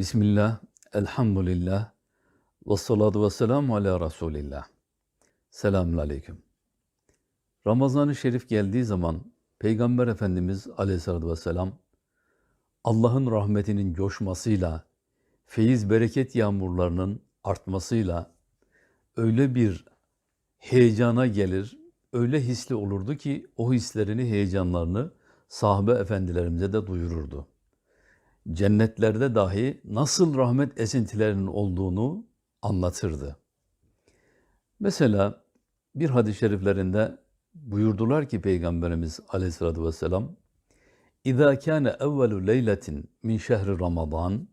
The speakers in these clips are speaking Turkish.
Bismillah, elhamdülillah, ve salatu ve selamu ala Resulillah. Selamun aleyküm. Ramazan-ı Şerif geldiği zaman Peygamber Efendimiz aleyhissalatü vesselam Allah'ın rahmetinin coşmasıyla, feyiz bereket yağmurlarının artmasıyla öyle bir heyecana gelir, öyle hisli olurdu ki o hislerini, heyecanlarını sahabe efendilerimize de duyururdu cennetlerde dahi nasıl rahmet esintilerinin olduğunu anlatırdı. Mesela bir hadis-i şeriflerinde buyurdular ki Peygamberimiz aleyhissalatü vesselam İzâ kâne evvelu leyletin min şehri Ramazan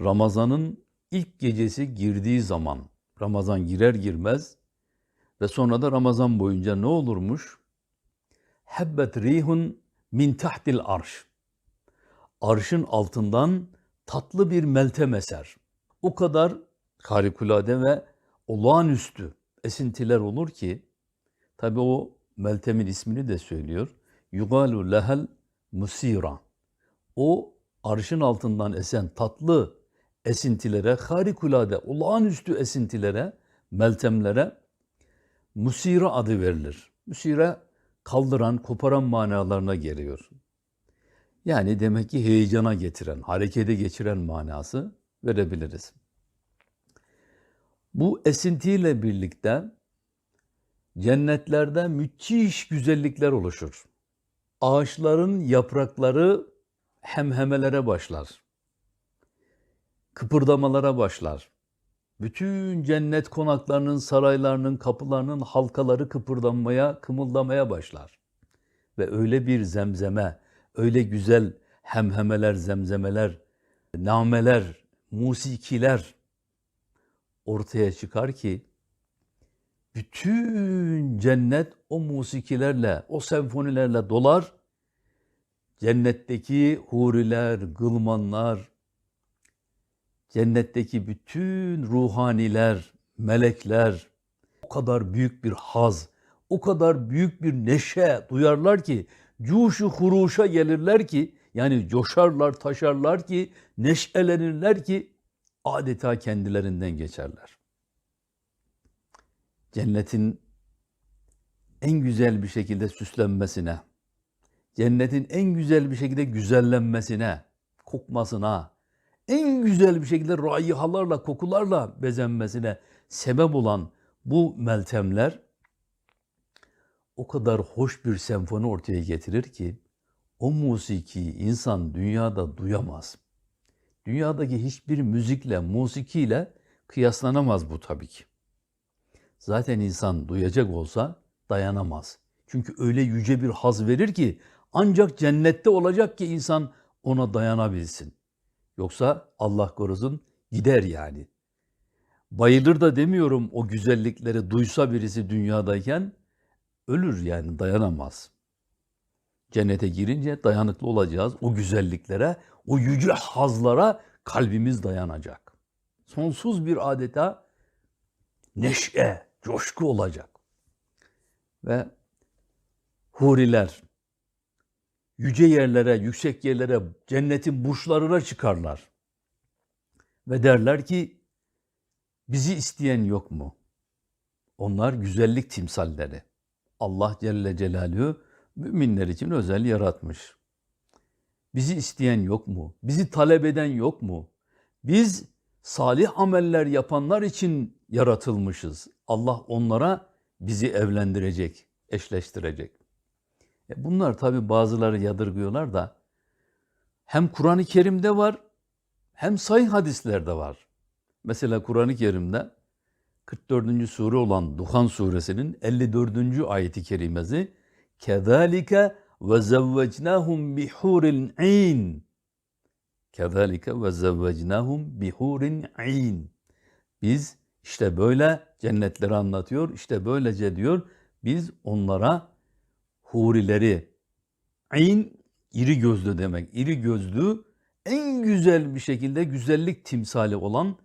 Ramazan'ın ilk gecesi girdiği zaman Ramazan girer girmez ve sonra da Ramazan boyunca ne olurmuş? Hebbet rihun min tahtil arş arşın altından tatlı bir meltem eser. O kadar harikulade ve olağanüstü esintiler olur ki, tabi o meltemin ismini de söylüyor. Yugalu lehel musira. O arşın altından esen tatlı esintilere, harikulade, olağanüstü esintilere, meltemlere musira adı verilir. Musira kaldıran, koparan manalarına geliyor. Yani demek ki heyecana getiren, harekete geçiren manası verebiliriz. Bu esintiyle birlikte cennetlerde müthiş güzellikler oluşur. Ağaçların yaprakları hemhemelere başlar. Kıpırdamalara başlar. Bütün cennet konaklarının, saraylarının, kapılarının halkaları kıpırdanmaya, kımıldamaya başlar. Ve öyle bir zemzeme, öyle güzel hemhemeler, zemzemeler, nameler, musikiler ortaya çıkar ki bütün cennet o musikilerle, o senfonilerle dolar. Cennetteki huriler, gılmanlar, cennetteki bütün ruhaniler, melekler o kadar büyük bir haz, o kadar büyük bir neşe duyarlar ki cuşu huruşa gelirler ki yani coşarlar, taşarlar ki, neşelenirler ki adeta kendilerinden geçerler. Cennetin en güzel bir şekilde süslenmesine, cennetin en güzel bir şekilde güzellenmesine, kokmasına, en güzel bir şekilde raihalarla, kokularla bezenmesine sebep olan bu meltemler o kadar hoş bir senfoni ortaya getirir ki o musiki insan dünyada duyamaz. Dünyadaki hiçbir müzikle, musikiyle kıyaslanamaz bu tabii ki. Zaten insan duyacak olsa dayanamaz. Çünkü öyle yüce bir haz verir ki ancak cennette olacak ki insan ona dayanabilsin. Yoksa Allah korusun gider yani. Bayılır da demiyorum o güzellikleri duysa birisi dünyadayken ölür yani dayanamaz. Cennete girince dayanıklı olacağız o güzelliklere, o yüce hazlara kalbimiz dayanacak. Sonsuz bir adeta neşe, coşku olacak. Ve huriler yüce yerlere, yüksek yerlere, cennetin burçlarına çıkarlar. Ve derler ki bizi isteyen yok mu? Onlar güzellik timsalleri. Allah Celle Celaluhu müminler için özel yaratmış. Bizi isteyen yok mu? Bizi talep eden yok mu? Biz salih ameller yapanlar için yaratılmışız. Allah onlara bizi evlendirecek, eşleştirecek. E bunlar tabi bazıları yadırgıyorlar da hem Kur'an-ı Kerim'de var hem sahih hadislerde var. Mesela Kur'an-ı Kerim'de 44. sure olan Duhan suresinin 54. ayeti kerimesi Kezalike ve zevvecnahum bihurin in. Kezalike ve zevvecnahum bihurin in. Biz işte böyle cennetleri anlatıyor. İşte böylece diyor biz onlara hurileri in iri gözlü demek. İri gözlü en güzel bir şekilde güzellik timsali olan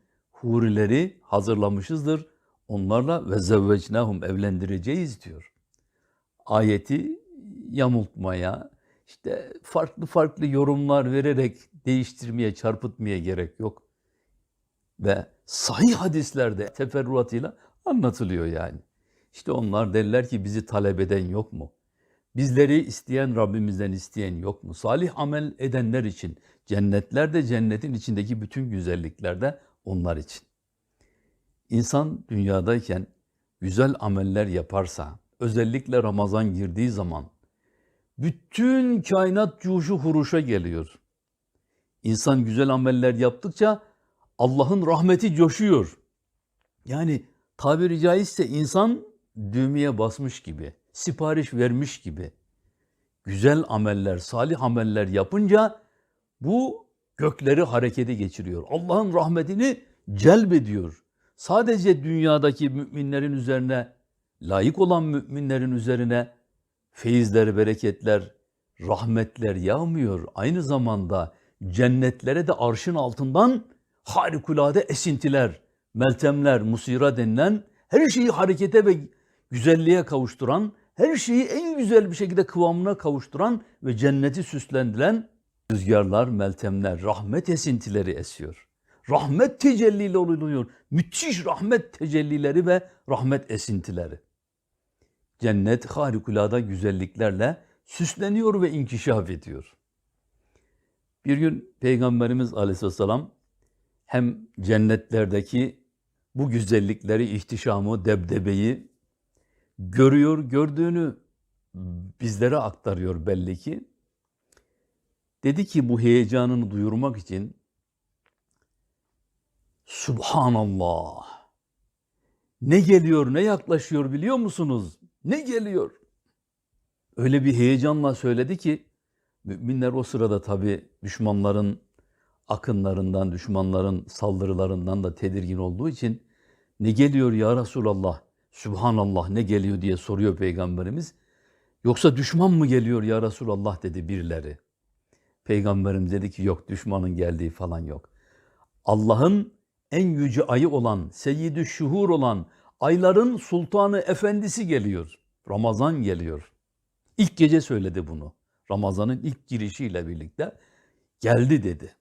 hurileri hazırlamışızdır. Onlarla ve zevvecnahum evlendireceğiz diyor ayeti yamultmaya, işte farklı farklı yorumlar vererek değiştirmeye, çarpıtmaya gerek yok. Ve sahih hadislerde teferruatıyla anlatılıyor yani. İşte onlar derler ki bizi talep eden yok mu? Bizleri isteyen Rabbimizden isteyen yok mu? Salih amel edenler için cennetler de cennetin içindeki bütün güzellikler de onlar için. İnsan dünyadayken güzel ameller yaparsa, özellikle Ramazan girdiği zaman bütün kainat cuşu huruşa geliyor. İnsan güzel ameller yaptıkça Allah'ın rahmeti coşuyor. Yani tabiri caizse insan düğmeye basmış gibi, sipariş vermiş gibi. Güzel ameller, salih ameller yapınca bu gökleri harekete geçiriyor. Allah'ın rahmetini celbediyor. Sadece dünyadaki müminlerin üzerine, layık olan müminlerin üzerine feyizler, bereketler, rahmetler yağmıyor. Aynı zamanda cennetlere de arşın altından harikulade esintiler, meltemler, musira denilen her şeyi harekete ve güzelliğe kavuşturan, her şeyi en güzel bir şekilde kıvamına kavuşturan ve cenneti süslendiren rüzgarlar, meltemler, rahmet esintileri esiyor. Rahmet tecelliyle oluyor. Müthiş rahmet tecellileri ve rahmet esintileri. Cennet harikulade güzelliklerle süsleniyor ve inkişaf ediyor. Bir gün Peygamberimiz Aleyhisselam hem cennetlerdeki bu güzellikleri, ihtişamı, debdebeyi görüyor, gördüğünü bizlere aktarıyor belli ki. Dedi ki bu heyecanını duyurmak için Subhanallah. Ne geliyor, ne yaklaşıyor biliyor musunuz? Ne geliyor? Öyle bir heyecanla söyledi ki müminler o sırada tabi düşmanların akınlarından, düşmanların saldırılarından da tedirgin olduğu için ne geliyor ya Resulallah, Subhanallah ne geliyor diye soruyor Peygamberimiz. Yoksa düşman mı geliyor ya Resulallah dedi birileri. Peygamberimiz dedi ki yok düşmanın geldiği falan yok. Allah'ın en yüce ayı olan, seyyid şuhur olan, ayların sultanı efendisi geliyor. Ramazan geliyor. İlk gece söyledi bunu. Ramazan'ın ilk girişiyle birlikte geldi dedi.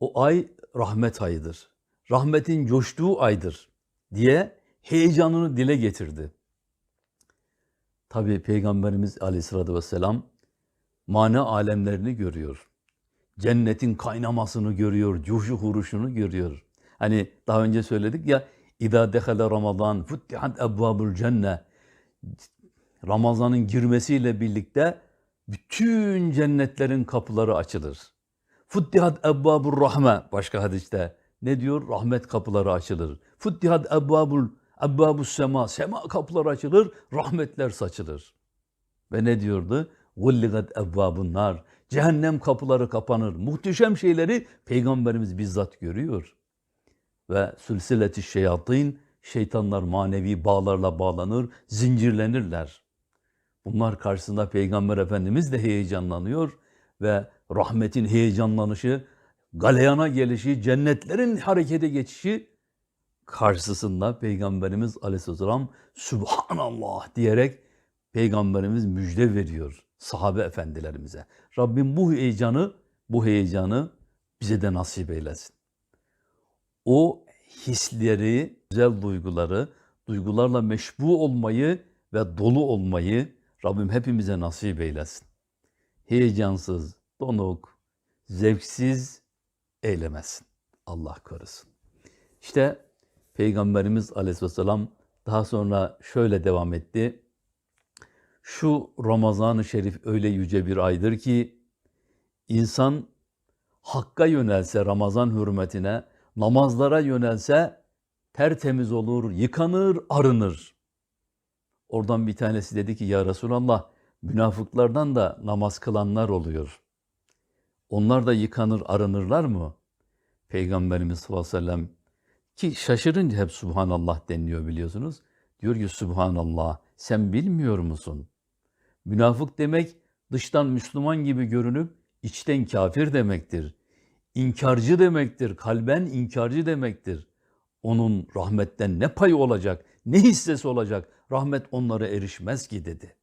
O ay rahmet ayıdır. Rahmetin coştuğu aydır diye heyecanını dile getirdi. Tabi Peygamberimiz aleyhissalatü vesselam mana alemlerini görüyor. Cennetin kaynamasını görüyor, coşu huruşunu görüyor. Hani daha önce söyledik ya, İza dehale Ramazan futtihat ebvabul cenne. Ramazan'ın girmesiyle birlikte bütün cennetlerin kapıları açılır. Futtihat ebbabur rahme başka hadiste. Ne diyor? Rahmet kapıları açılır. Futtihat ebbabul ebbabus sema. Sema kapıları açılır, rahmetler saçılır. Ve ne diyordu? Gulligat ebbabun nar. Cehennem kapıları kapanır. Muhteşem şeyleri Peygamberimiz bizzat görüyor. Ve sülsileti şeyatin, şeytanlar manevi bağlarla bağlanır, zincirlenirler. Bunlar karşısında Peygamber Efendimiz de heyecanlanıyor ve rahmetin heyecanlanışı, galeyana gelişi, cennetlerin harekete geçişi karşısında Peygamberimiz Aleyhisselam Subhanallah diyerek Peygamberimiz müjde veriyor sahabe efendilerimize. Rabbim bu heyecanı, bu heyecanı bize de nasip eylesin. O hisleri, güzel duyguları, duygularla meşbu olmayı ve dolu olmayı Rabbim hepimize nasip eylesin. Heyecansız, donuk, zevksiz eylemesin. Allah korusun. İşte Peygamberimiz Aleyhisselam daha sonra şöyle devam etti. Şu Ramazan-ı Şerif öyle yüce bir aydır ki insan hakka yönelse Ramazan hürmetine, namazlara yönelse tertemiz olur, yıkanır, arınır. Oradan bir tanesi dedi ki ya Resulallah münafıklardan da namaz kılanlar oluyor. Onlar da yıkanır, arınırlar mı? Peygamberimiz sallallahu aleyhi ve sellem ki şaşırınca hep Subhanallah deniliyor biliyorsunuz. Diyor ki Subhanallah sen bilmiyor musun? Münafık demek dıştan Müslüman gibi görünüp içten kafir demektir. İnkarcı demektir, kalben inkarcı demektir. Onun rahmetten ne payı olacak, ne hissesi olacak? Rahmet onlara erişmez ki dedi.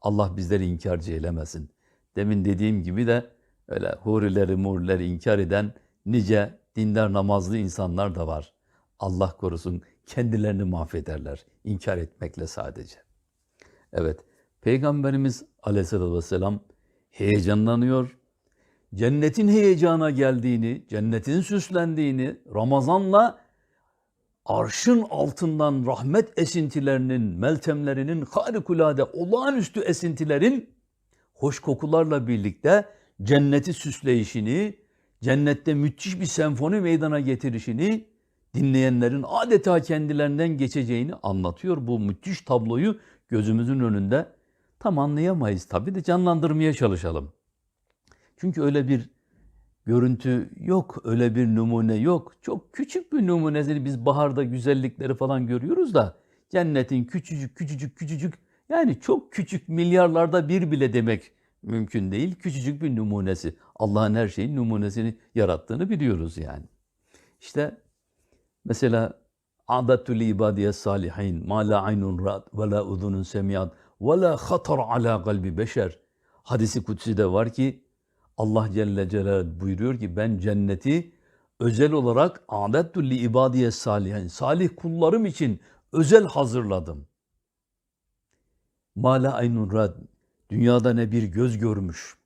Allah bizleri inkarcı eylemesin. Demin dediğim gibi de öyle hurileri murileri inkar eden nice dindar namazlı insanlar da var. Allah korusun kendilerini mahvederler inkar etmekle sadece. Evet, Peygamberimiz aleyhissalatü vesselam heyecanlanıyor. Cennetin heyecana geldiğini, cennetin süslendiğini, Ramazan'la arşın altından rahmet esintilerinin, meltemlerinin, harikulade olağanüstü esintilerin hoş kokularla birlikte cenneti süsleyişini, cennette müthiş bir senfoni meydana getirişini dinleyenlerin adeta kendilerinden geçeceğini anlatıyor. Bu müthiş tabloyu gözümüzün önünde tam anlayamayız tabii de canlandırmaya çalışalım. Çünkü öyle bir görüntü yok, öyle bir numune yok. Çok küçük bir numunedir. Biz baharda güzellikleri falan görüyoruz da cennetin küçücük küçücük küçücük yani çok küçük milyarlarda bir bile demek mümkün değil. Küçücük bir numunesi. Allah'ın her şeyin numunesini yarattığını biliyoruz yani. İşte mesela adatul ibadiye salihin ma la aynun ra'at ve la udunun semiyat ve la hatar ala kalbi beşer. Hadisi kutsi de var ki Allah Celle Celaluhu buyuruyor ki ben cenneti özel olarak adettu li ibadiye salihin salih kullarım için özel hazırladım. Mala aynun rad dünyada ne bir göz görmüş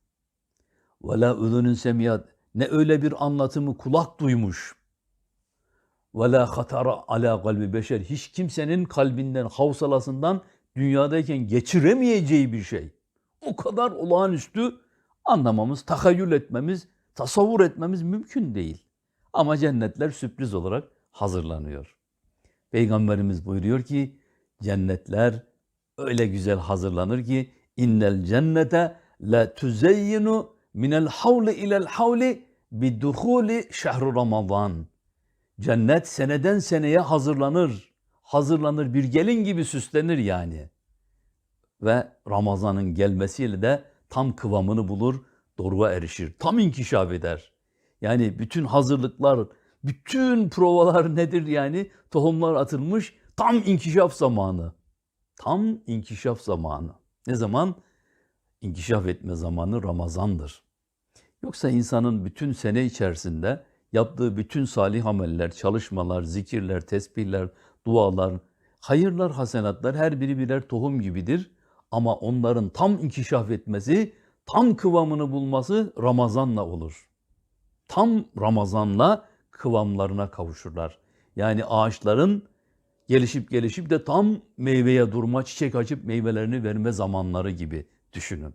ve la udunun semiyat ne öyle bir anlatımı kulak duymuş ve la hatara ala kalbi beşer hiç kimsenin kalbinden havsalasından dünyadayken geçiremeyeceği bir şey. O kadar olağanüstü anlamamız, tahayyül etmemiz, tasavvur etmemiz mümkün değil. Ama cennetler sürpriz olarak hazırlanıyor. Peygamberimiz buyuruyor ki cennetler öyle güzel hazırlanır ki innel cennete la tuzeyyinu minel havli ilel havli biduhuli şehru ramazan. Cennet seneden seneye hazırlanır. Hazırlanır bir gelin gibi süslenir yani. Ve Ramazan'ın gelmesiyle de tam kıvamını bulur, doruğa erişir. Tam inkişaf eder. Yani bütün hazırlıklar, bütün provalar nedir yani? Tohumlar atılmış, tam inkişaf zamanı. Tam inkişaf zamanı. Ne zaman? İnkişaf etme zamanı Ramazan'dır. Yoksa insanın bütün sene içerisinde yaptığı bütün salih ameller, çalışmalar, zikirler, tesbihler, dualar, hayırlar, hasenatlar her biri birer tohum gibidir. Ama onların tam inkişaf etmesi, tam kıvamını bulması Ramazan'la olur. Tam Ramazan'la kıvamlarına kavuşurlar. Yani ağaçların gelişip gelişip de tam meyveye durma, çiçek açıp meyvelerini verme zamanları gibi düşünün.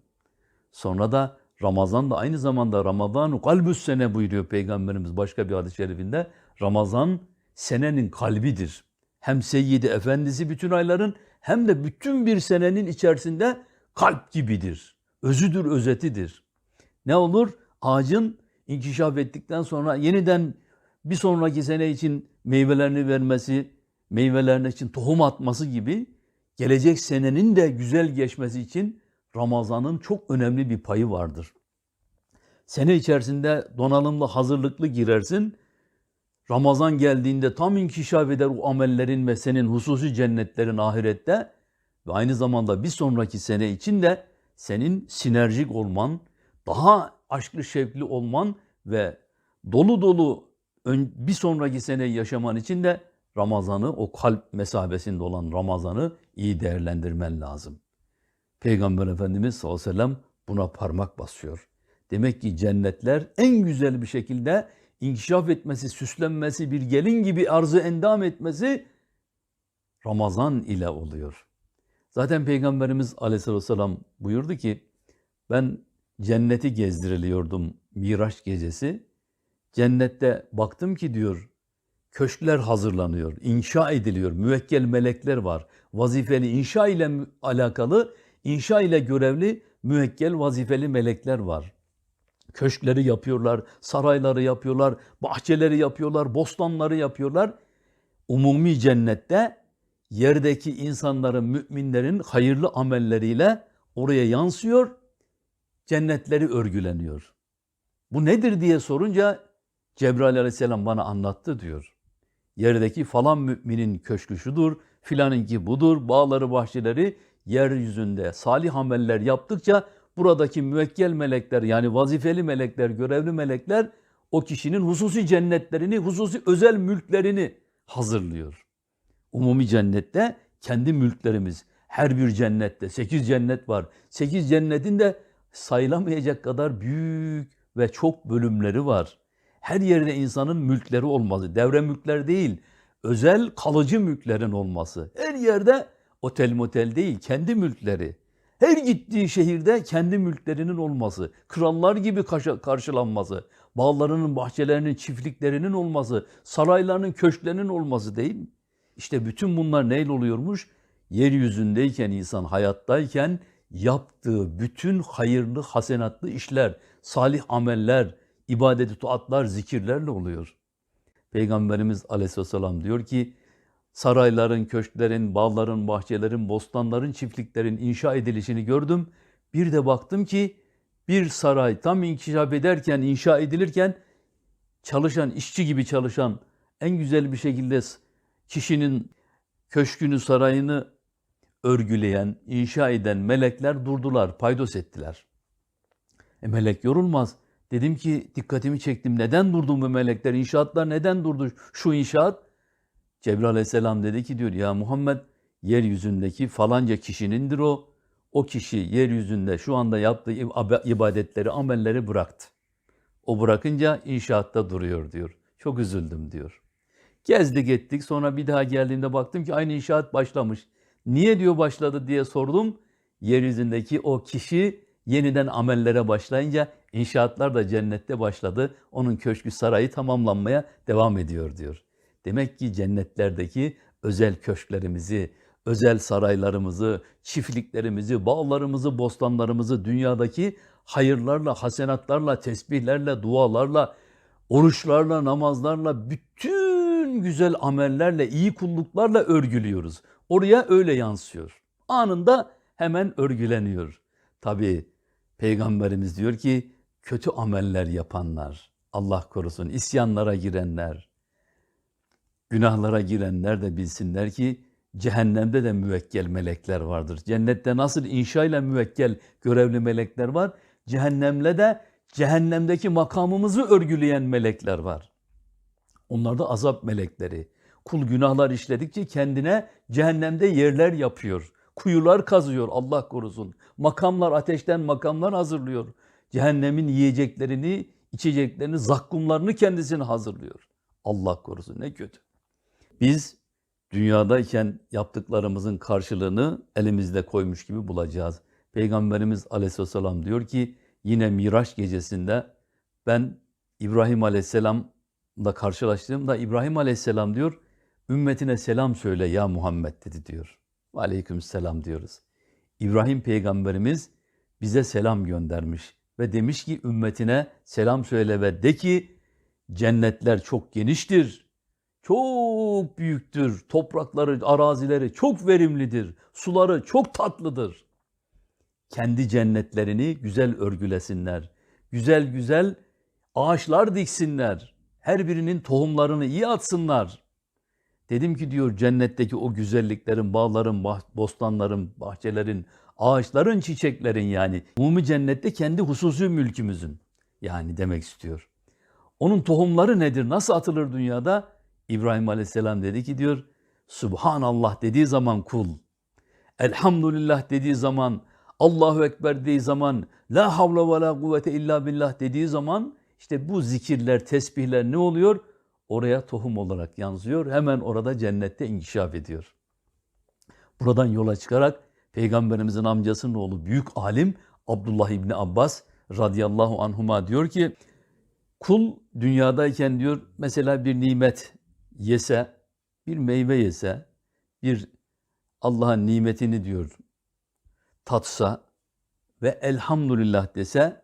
Sonra da Ramazan da aynı zamanda Ramazan kalbüs sene buyuruyor Peygamberimiz başka bir hadis-i şerifinde. Ramazan senenin kalbidir. Hem seyyidi efendisi bütün ayların hem de bütün bir senenin içerisinde kalp gibidir. Özüdür, özetidir. Ne olur? Ağacın inkişaf ettikten sonra yeniden bir sonraki sene için meyvelerini vermesi, meyvelerine için tohum atması gibi gelecek senenin de güzel geçmesi için Ramazan'ın çok önemli bir payı vardır. Sene içerisinde donanımlı, hazırlıklı girersin. Ramazan geldiğinde tam inkişaf eder o amellerin ve senin hususi cennetlerin ahirette ve aynı zamanda bir sonraki sene için de senin sinerjik olman, daha aşklı şevkli olman ve dolu dolu bir sonraki sene yaşaman için de Ramazan'ı, o kalp mesabesinde olan Ramazan'ı iyi değerlendirmen lazım. Peygamber Efendimiz sallallahu aleyhi ve sellem buna parmak basıyor. Demek ki cennetler en güzel bir şekilde inkişaf etmesi, süslenmesi, bir gelin gibi arzı endam etmesi Ramazan ile oluyor. Zaten Peygamberimiz aleyhissalatü vesselam buyurdu ki ben cenneti gezdiriliyordum Miraç gecesi. Cennette baktım ki diyor köşkler hazırlanıyor, inşa ediliyor, müvekkel melekler var. Vazifeli inşa ile alakalı, inşa ile görevli müvekkel vazifeli melekler var. Köşkleri yapıyorlar, sarayları yapıyorlar, bahçeleri yapıyorlar, bostanları yapıyorlar. Umumi cennette yerdeki insanların, müminlerin hayırlı amelleriyle oraya yansıyor, cennetleri örgüleniyor. Bu nedir diye sorunca Cebrail aleyhisselam bana anlattı diyor. Yerdeki falan müminin köşkü şudur, filanınki budur, bağları bahçeleri yeryüzünde salih ameller yaptıkça buradaki müvekkel melekler yani vazifeli melekler, görevli melekler o kişinin hususi cennetlerini, hususi özel mülklerini hazırlıyor. Umumi cennette kendi mülklerimiz. Her bir cennette 8 cennet var. 8 cennetin de sayılamayacak kadar büyük ve çok bölümleri var. Her yerde insanın mülkleri olması, devre mülkler değil, özel kalıcı mülklerin olması. Her yerde otel motel değil, kendi mülkleri. Her gittiği şehirde kendi mülklerinin olması, krallar gibi karşılanması, bağlarının, bahçelerinin, çiftliklerinin olması, saraylarının, köşklerinin olması değil mi? İşte bütün bunlar neyle oluyormuş? Yeryüzündeyken insan hayattayken yaptığı bütün hayırlı, hasenatlı işler, salih ameller, ibadeti tuatlar, zikirlerle oluyor. Peygamberimiz aleyhisselam diyor ki, sarayların, köşklerin, bağların, bahçelerin, bostanların, çiftliklerin inşa edilişini gördüm. Bir de baktım ki bir saray tam inkişaf ederken, inşa edilirken çalışan, işçi gibi çalışan, en güzel bir şekilde kişinin köşkünü, sarayını örgüleyen, inşa eden melekler durdular, paydos ettiler. E melek yorulmaz. Dedim ki dikkatimi çektim. Neden durdu bu melekler? İnşaatlar neden durdu şu inşaat? Cebrail aleyhisselam dedi ki diyor ya Muhammed yeryüzündeki falanca kişinindir o. O kişi yeryüzünde şu anda yaptığı ibadetleri, amelleri bıraktı. O bırakınca inşaatta duruyor diyor. Çok üzüldüm diyor. Gezdik ettik sonra bir daha geldiğimde baktım ki aynı inşaat başlamış. Niye diyor başladı diye sordum. Yeryüzündeki o kişi yeniden amellere başlayınca inşaatlar da cennette başladı. Onun köşkü sarayı tamamlanmaya devam ediyor diyor. Demek ki cennetlerdeki özel köşklerimizi, özel saraylarımızı, çiftliklerimizi, bağlarımızı, bostanlarımızı dünyadaki hayırlarla, hasenatlarla, tesbihlerle, dualarla, oruçlarla, namazlarla, bütün güzel amellerle, iyi kulluklarla örgülüyoruz. Oraya öyle yansıyor. Anında hemen örgüleniyor. Tabi Peygamberimiz diyor ki kötü ameller yapanlar, Allah korusun isyanlara girenler, günahlara girenler de bilsinler ki cehennemde de müvekkel melekler vardır. Cennette nasıl inşayla müvekkel görevli melekler var, cehennemle de cehennemdeki makamımızı örgüleyen melekler var. Onlar da azap melekleri. Kul günahlar işledikçe kendine cehennemde yerler yapıyor. Kuyular kazıyor Allah korusun. Makamlar ateşten makamlar hazırlıyor. Cehennemin yiyeceklerini, içeceklerini, zakkumlarını kendisine hazırlıyor. Allah korusun ne kötü. Biz dünyadayken yaptıklarımızın karşılığını elimizde koymuş gibi bulacağız. Peygamberimiz aleyhisselam diyor ki yine Miraç gecesinde ben İbrahim aleyhisselamla karşılaştığımda İbrahim aleyhisselam diyor ümmetine selam söyle ya Muhammed dedi diyor. Aleyküm selam diyoruz. İbrahim peygamberimiz bize selam göndermiş ve demiş ki ümmetine selam söyle ve de ki cennetler çok geniştir, çok büyüktür, toprakları, arazileri çok verimlidir, suları çok tatlıdır. Kendi cennetlerini güzel örgülesinler, güzel güzel ağaçlar diksinler, her birinin tohumlarını iyi atsınlar.'' Dedim ki diyor cennetteki o güzelliklerin, bağların, bostanların, bahçelerin, ağaçların, çiçeklerin yani. Umumi cennette kendi hususi mülkümüzün yani demek istiyor. Onun tohumları nedir? Nasıl atılır dünyada? İbrahim Aleyhisselam dedi ki diyor, Subhanallah dediği zaman kul, Elhamdülillah dediği zaman, Allahu Ekber dediği zaman, La havle ve la kuvvete illa billah dediği zaman, işte bu zikirler, tesbihler ne oluyor? oraya tohum olarak yansıyor. Hemen orada cennette inkişaf ediyor. Buradan yola çıkarak Peygamberimizin amcasının oğlu büyük alim Abdullah İbni Abbas radıyallahu anhuma diyor ki kul dünyadayken diyor mesela bir nimet yese, bir meyve yese, bir Allah'ın nimetini diyor tatsa ve elhamdülillah dese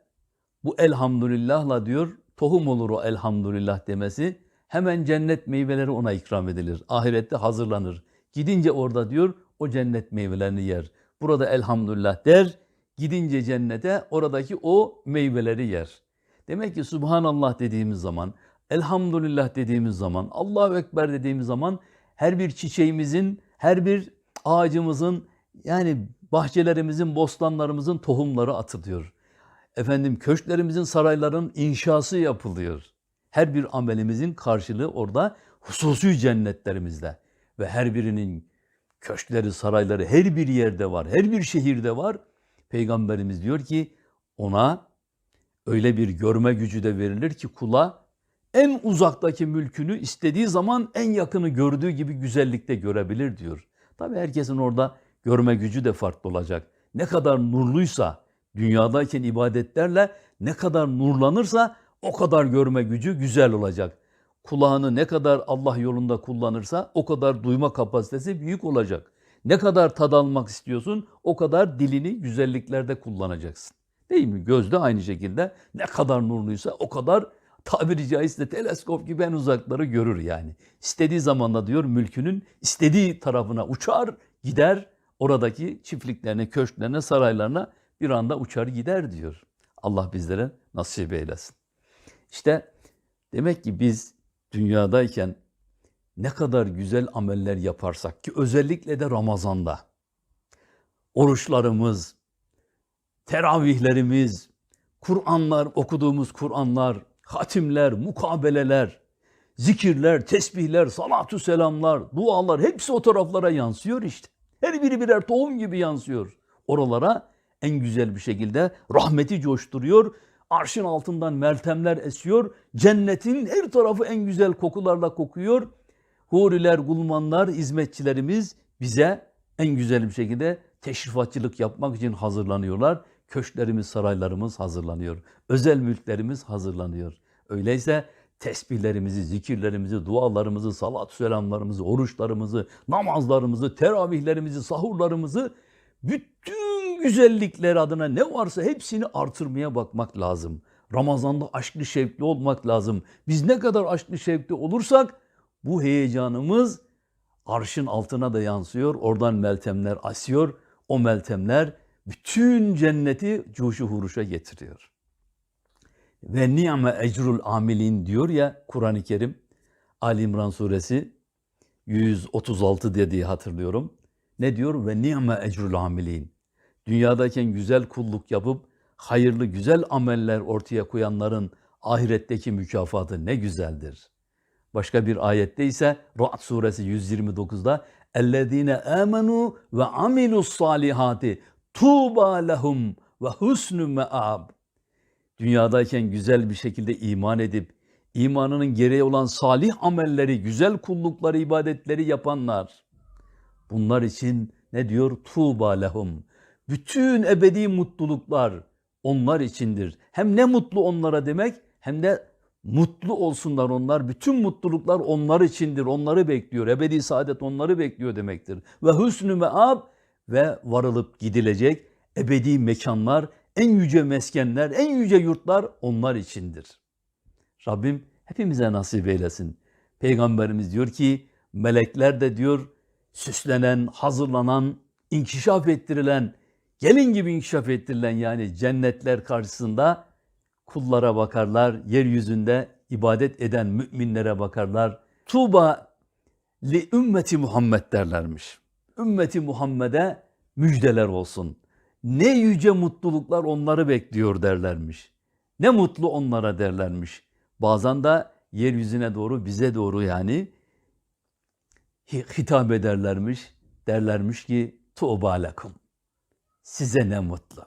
bu elhamdülillahla diyor tohum olur o elhamdülillah demesi hemen cennet meyveleri ona ikram edilir. Ahirette hazırlanır. Gidince orada diyor o cennet meyvelerini yer. Burada elhamdülillah der. Gidince cennete oradaki o meyveleri yer. Demek ki Subhanallah dediğimiz zaman, Elhamdülillah dediğimiz zaman, Allahu Ekber dediğimiz zaman her bir çiçeğimizin, her bir ağacımızın yani bahçelerimizin, bostanlarımızın tohumları atılıyor. Efendim köşklerimizin, sarayların inşası yapılıyor. Her bir amelimizin karşılığı orada hususi cennetlerimizde. Ve her birinin köşkleri, sarayları her bir yerde var, her bir şehirde var. Peygamberimiz diyor ki ona öyle bir görme gücü de verilir ki kula en uzaktaki mülkünü istediği zaman en yakını gördüğü gibi güzellikte görebilir diyor. Tabi herkesin orada görme gücü de farklı olacak. Ne kadar nurluysa dünyadayken ibadetlerle ne kadar nurlanırsa o kadar görme gücü güzel olacak. Kulağını ne kadar Allah yolunda kullanırsa o kadar duyma kapasitesi büyük olacak. Ne kadar tad almak istiyorsun o kadar dilini güzelliklerde kullanacaksın. Değil mi? Göz de aynı şekilde ne kadar nurluysa o kadar tabiri caizse teleskop gibi en uzakları görür yani. İstediği zamanda diyor mülkünün istediği tarafına uçar, gider, oradaki çiftliklerine, köşklerine, saraylarına bir anda uçar gider diyor. Allah bizlere nasip eylesin. İşte demek ki biz dünyadayken ne kadar güzel ameller yaparsak ki özellikle de Ramazan'da oruçlarımız, teravihlerimiz, Kur'anlar, okuduğumuz Kur'anlar, hatimler, mukabeleler, zikirler, tesbihler, salatü selamlar, dualar hepsi o taraflara yansıyor işte. Her biri birer tohum gibi yansıyor. Oralara en güzel bir şekilde rahmeti coşturuyor. Arşın altından meltemler esiyor. Cennetin her tarafı en güzel kokularla kokuyor. Huriler, gulmanlar, hizmetçilerimiz bize en güzel bir şekilde teşrifatçılık yapmak için hazırlanıyorlar. Köşklerimiz, saraylarımız hazırlanıyor. Özel mülklerimiz hazırlanıyor. Öyleyse tesbihlerimizi, zikirlerimizi, dualarımızı, salat selamlarımızı, oruçlarımızı, namazlarımızı, teravihlerimizi, sahurlarımızı bütün güzellikler adına ne varsa hepsini artırmaya bakmak lazım. Ramazanda aşklı şevkli olmak lazım. Biz ne kadar aşklı şevkli olursak bu heyecanımız arşın altına da yansıyor. Oradan meltemler asıyor. O meltemler bütün cenneti cuşu huruşa getiriyor. Ve ni'me ecrul amilin diyor ya Kur'an-ı Kerim Ali İmran suresi 136 dediği hatırlıyorum. Ne diyor? Ve ni'me ecrul amilin. Dünyadayken güzel kulluk yapıp hayırlı güzel ameller ortaya koyanların ahiretteki mükafatı ne güzeldir. Başka bir ayette ise Ra'd suresi 129'da ellezine amenu ve amilus salihati tuba lehum ve husnu me'ab Dünyadayken güzel bir şekilde iman edip imanının gereği olan salih amelleri, güzel kullukları, ibadetleri yapanlar. Bunlar için ne diyor? Tuğba lehum. Bütün ebedi mutluluklar onlar içindir. Hem ne mutlu onlara demek hem de mutlu olsunlar onlar. Bütün mutluluklar onlar içindir. Onları bekliyor. Ebedi saadet onları bekliyor demektir. Ve hüsnü me'ab ve varılıp gidilecek ebedi mekanlar, en yüce meskenler, en yüce yurtlar onlar içindir. Rabbim hepimize nasip eylesin. Peygamberimiz diyor ki melekler de diyor süslenen, hazırlanan, inkişaf ettirilen, gelin gibi inkişaf ettirilen yani cennetler karşısında kullara bakarlar, yeryüzünde ibadet eden müminlere bakarlar. Tuğba li ümmeti Muhammed derlermiş ümmeti Muhammed'e müjdeler olsun. Ne yüce mutluluklar onları bekliyor derlermiş. Ne mutlu onlara derlermiş. Bazen de yeryüzüne doğru bize doğru yani hitap ederlermiş. Derlermiş ki tuğba lekum. Size ne mutlu.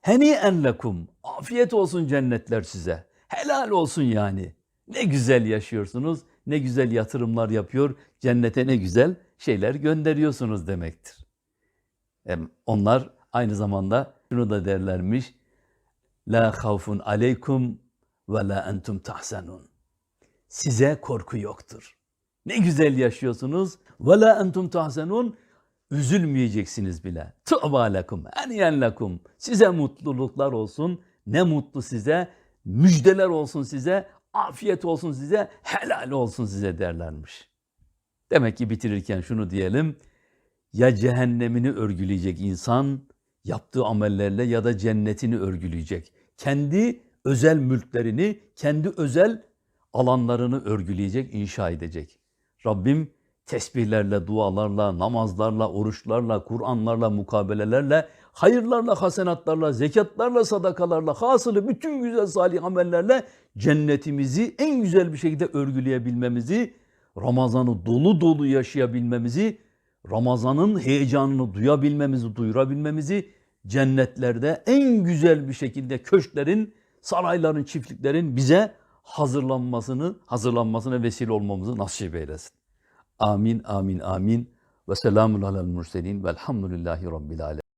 Heni en lekum. Afiyet olsun cennetler size. Helal olsun yani. Ne güzel yaşıyorsunuz. Ne güzel yatırımlar yapıyor. Cennete ne güzel şeyler gönderiyorsunuz demektir. Hem onlar aynı zamanda şunu da derlermiş. La havfun aleykum ve la entum tahsenun. Size korku yoktur. Ne güzel yaşıyorsunuz. Ve la entum tahsenun. Üzülmeyeceksiniz bile. Tuğba lekum, eniyen lekum. Size mutluluklar olsun. Ne mutlu size. Müjdeler olsun size. Afiyet olsun size. Helal olsun size derlermiş. Demek ki bitirirken şunu diyelim. Ya cehennemini örgüleyecek insan yaptığı amellerle ya da cennetini örgüleyecek. Kendi özel mülklerini, kendi özel alanlarını örgüleyecek, inşa edecek. Rabbim tesbihlerle, dualarla, namazlarla, oruçlarla, Kur'anlarla, mukabelelerle, hayırlarla, hasenatlarla, zekatlarla, sadakalarla, hasılı bütün güzel salih amellerle cennetimizi en güzel bir şekilde örgüleyebilmemizi, Ramazan'ı dolu dolu yaşayabilmemizi, Ramazan'ın heyecanını duyabilmemizi, duyurabilmemizi, cennetlerde en güzel bir şekilde köşklerin, sarayların, çiftliklerin bize hazırlanmasını, hazırlanmasına vesile olmamızı nasip eylesin. Amin, amin, amin. Ve selamun alel murselin velhamdülillahi rabbil alemin.